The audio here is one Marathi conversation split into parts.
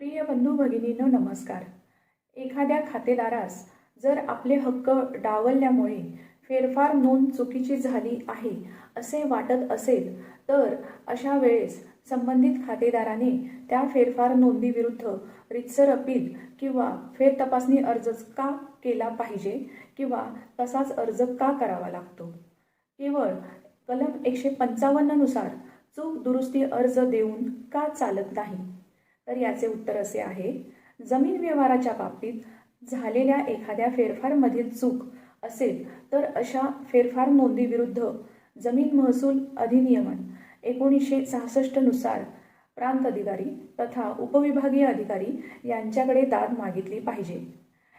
प्रिय बंधू भगिनीनो नमस्कार. एखाद्या खातेदारास जर आपले हक्क डावलल्यामुळे फेरफार नोंद चुकीची झाली आहे असे वाटत असेल तर अशा वेळेस संबंधित खातेदाराने त्या फेरफार नोंदीविरुद्ध रितसर अपील किंवा फेरतपासणी अर्ज का केला पाहिजे किंवा तसाच अर्ज का करावा लागतो? केवळ कलम एकशे पंचावन्ननुसार चूक दुरुस्ती अर्ज देऊन का चालत नाही? तर याचे उत्तर असे आहे जमीन व्यवहाराच्या बाबतीत झालेल्या एखाद्या फेरफारमधील चूक असेल तर अशा फेरफार नोंदीविरुद्ध जमीन महसूल अधिनियमन एकोणीसशे सहासष्टनुसार प्रांत अधिकारी तथा उपविभागीय अधिकारी यांच्याकडे दाद मागितली पाहिजे.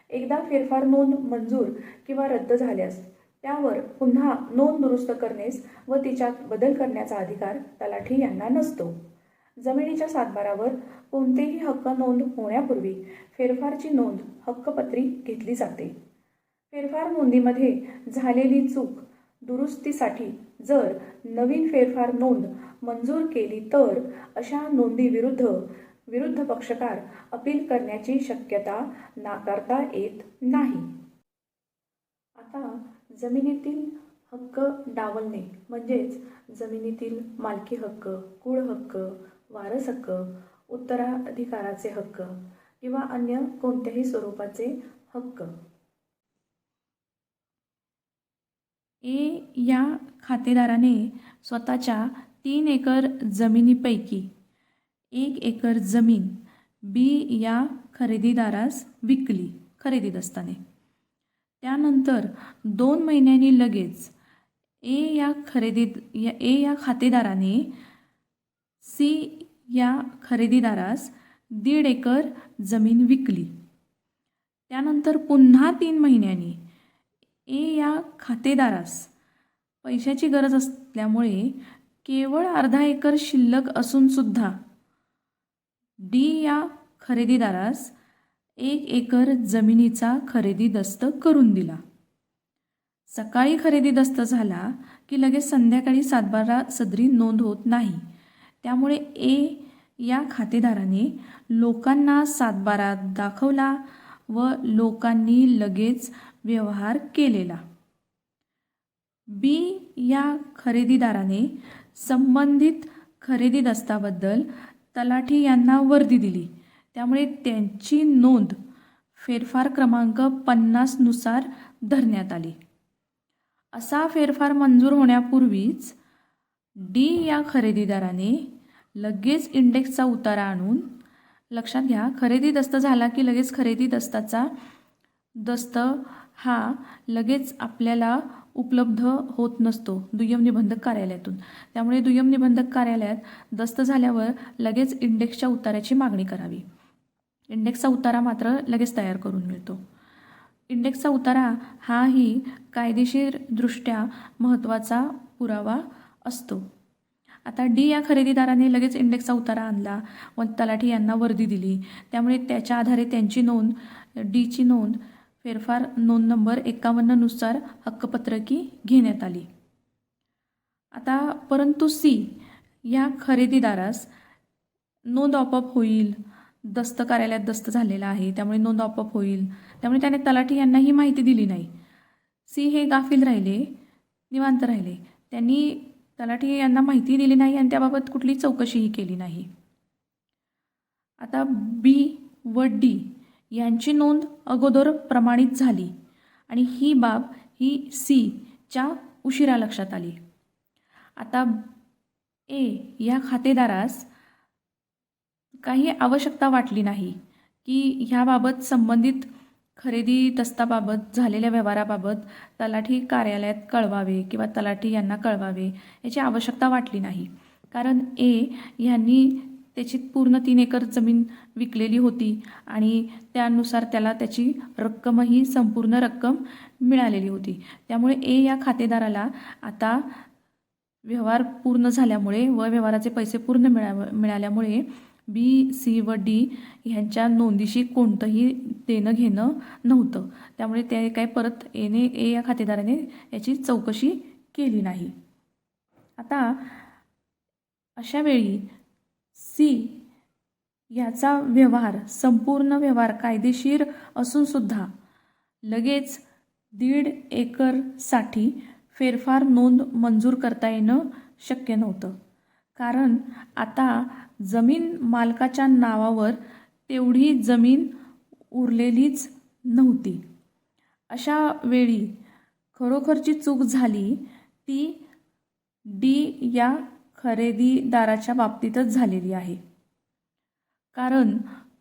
एकदा फेरफार नोंद मंजूर किंवा रद्द झाल्यास त्यावर पुन्हा नोंद दुरुस्त करण्यास व तिच्यात बदल करण्याचा अधिकार तलाठी यांना नसतो. जमिनीच्या सातबारावर कोणतेही हक्क नोंद होण्यापूर्वी फेरफारची नोंद हक्कपत्री घेतली जाते. फेरफार नोंदीमध्ये झालेली चूक दुरुस्तीसाठी जर नवीन फेरफार नोंद मंजूर केली तर अशा नोंदीविरुद्ध विरुद्ध पक्षकार अपील करण्याची शक्यता नाकारता येत नाही. आता जमिनीतील हक्क डावलणे म्हणजेच जमिनीतील मालकी हक्क कुळ हक्क वारस हक्क उत्तराधिकाराचे हक्क किंवा अन्य कोणत्याही स्वरूपाचे हक्क. ए या खातेदाराने स्वतःच्या तीन एकर जमिनीपैकी एक एकर जमीन बी या खरेदीदारास विकली खरेदीत असताना त्यानंतर दोन महिन्यांनी लगेच ए या खरेदी या ए या खातेदाराने सी या खरेदीदारास दीड एकर जमीन विकली. त्यानंतर पुन्हा तीन महिन्यांनी ए या खातेदारास पैशाची गरज असल्यामुळे केवळ अर्धा एकर शिल्लक असूनसुद्धा डी या खरेदीदारास एक एकर जमिनीचा खरेदी दस्त करून दिला. सकाळी खरेदी दस्त झाला की लगेच संध्याकाळी सातबारा सदरी नोंद होत नाही. त्यामुळे ए या खातेदाराने लोकांना सातबारा दाखवला व लोकांनी लगेच व्यवहार केलेला. बी या खरेदीदाराने संबंधित खरेदी दस्ताबद्दल तलाठी यांना वर्दी दिली. त्यामुळे त्यांची नोंद फेरफार क्रमांक पन्नासनुसार धरण्यात आली. असा फेरफार मंजूर होण्यापूर्वीच डी या खरेदीदाराने लगेच इंडेक्सचा उतारा आणून लक्षात घ्या खरेदी दस्त झाला की लगेच खरेदी दस्ताचा दस्त हा लगेच आपल्याला उपलब्ध होत नसतो दुय्यम निबंधक कार्यालयातून. त्यामुळे दुय्यम निबंधक कार्यालयात दस्त झाल्यावर लगेच इंडेक्सच्या उताराची मागणी करावी. इंडेक्सचा उतारा मात्र लगेच तयार करून मिळतो. इंडेक्सचा उतारा हाही कायदेशीरदृष्ट्या महत्त्वाचा पुरावा असतो. आता डी या खरेदीदाराने लगेच इंडेक्सचा उतारा आणला व तलाठी यांना वर्दी दिली. त्यामुळे त्याच्या आधारे त्यांची नोंद डीची नोंद फेरफार नोंद नंबर एकावन्ननुसार हक्कपत्रकी घेण्यात आली. आता परंतु सी या खरेदीदारास नोंद ऑपअप होईल. दस्त कार्यालयात दस्त झालेला आहे त्यामुळे नोंद ऑपअप होईल. त्यामुळे त्याने तलाठी यांना ही माहिती दिली नाही. सी हे गाफील राहिले निवांत राहिले. त्यांनी तलाठी यांना माहिती दिली नाही आणि त्याबाबत कुठली चौकशीही केली नाही. आता बी व डी यांची नोंद अगोदर प्रमाणित झाली आणि ही बाब ही सीच्या उशिरा लक्षात आली. आता ए या खातेदारास काही आवश्यकता वाटली नाही की ह्याबाबत संबंधित खरेदी दस्ताबाबत झालेल्या व्यवहाराबाबत तलाठी कार्यालयात कळवावे किंवा तलाठी यांना कळवावे याची आवश्यकता वाटली नाही. कारण ए ह्यांनी त्याची पूर्ण तीन एकर जमीन विकलेली होती आणि त्यानुसार त्याला त्याची रक्कमही संपूर्ण रक्कम मिळालेली होती. त्यामुळे ए या खातेदाराला आता व्यवहार पूर्ण झाल्यामुळे व व्यवहाराचे पैसे पूर्ण मिळा मिळाल्यामुळे बी सी व डी ह्यांच्या नोंदीशी कोणतंही देणं घेणं नव्हतं. त्यामुळे ते काय परत एने ए या खातेदाराने याची चौकशी केली नाही. आता अशावेळी सी याचा व्यवहार संपूर्ण व्यवहार कायदेशीर असूनसुद्धा लगेच दीड एकरसाठी फेरफार नोंद मंजूर करता येणं शक्य नव्हतं. कारण आता जमीन मालकाच्या नावावर तेवढी जमीन उरलेलीच नव्हती. अशा वेळी खरोखरची चूक झाली ती डी या खरेदीदाराच्या बाबतीतच झालेली आहे. कारण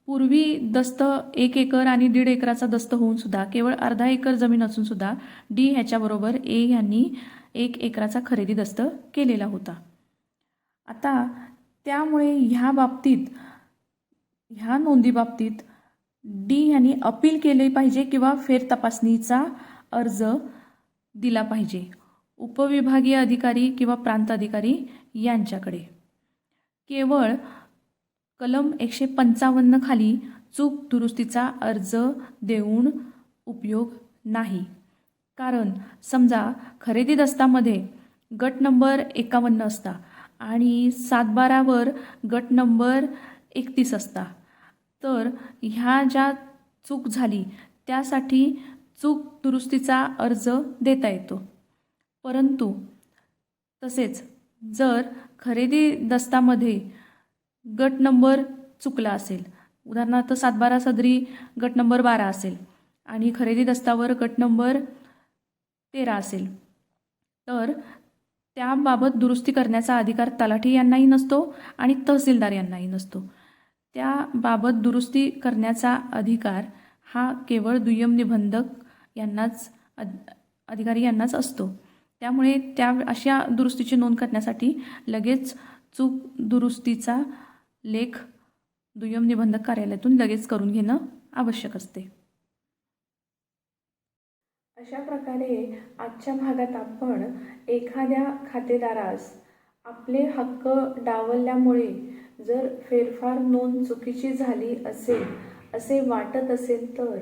पूर्वी दस्त एक एकर आणि दीड एकराचा दस्त होऊन सुद्धा केवळ अर्धा एकर जमीन असून सुद्धा डी ह्याच्याबरोबर ए यांनी एक एकराचा खरेदी दस्त केलेला होता. आता त्यामुळे ह्या बाबतीत ह्या नोंदी बाबतीत डी यांनी अपील केले पाहिजे किंवा फेर तपासणीचा अर्ज दिला पाहिजे. उपविभागीय अधिकारी किंवा प्रांत अधिकारी यांच्याकडे. केवळ कलम एकशे पंचावन्न खाली चूक दुरुस्तीचा अर्ज देऊन उपयोग नाही. कारण समजा खरेदी दस्तामध्ये गट नंबर एकावन्न असता आणि सातबारावर गट नंबर एकतीस असता. तर ह्या ज्या चूक झाली त्यासाठी चूक दुरुस्तीचा अर्ज देता येतो. परंतु तसेच जर खरेदी दस्तामध्ये गट नंबर चुकला असेल उदाहरणार्थ सातबारा सदरी गट नंबर बारा असेल आणि खरेदी दस्तावर गट नंबर तेरा असेल तर त्याबाबत दुरुस्ती करण्याचा अधिकार तलाठी यांनाही नसतो आणि तहसीलदार यांनाही नसतो. त्याबाबत दुरुस्ती करण्याचा अधिकार हा केवळ दुय्यम निबंधक यांनाच अध अधिकारी यांनाच असतो. त्यामुळे त्या अशा दुरुस्तीची नोंद करण्यासाठी लगेच चूक दुरुस्तीचा लेख दुय्यम निबंधक कार्यालयातून लगेच करून घेणं आवश्यक असते. अशा प्रकारे आजच्या भागात आपण एखाद्या खातेदारास आपले हक्क डावलल्यामुळे जर फेरफार नोंद चुकीची झाली असेल असे वाटत असेल तर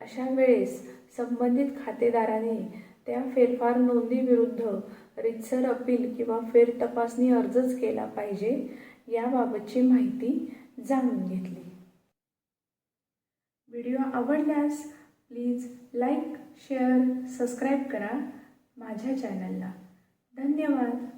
अशा वेळेस संबंधित खातेदाराने त्या फेरफार नोंदीविरुद्ध रितसर अपील किंवा फेर तपासणी अर्जच केला पाहिजे याबाबतची माहिती जाणून घेतली. व्हिडिओ आवडल्यास प्लीज लाईक शेअर सबस्क्राईब करा माझ्या चॅनलला. धन्यवाद.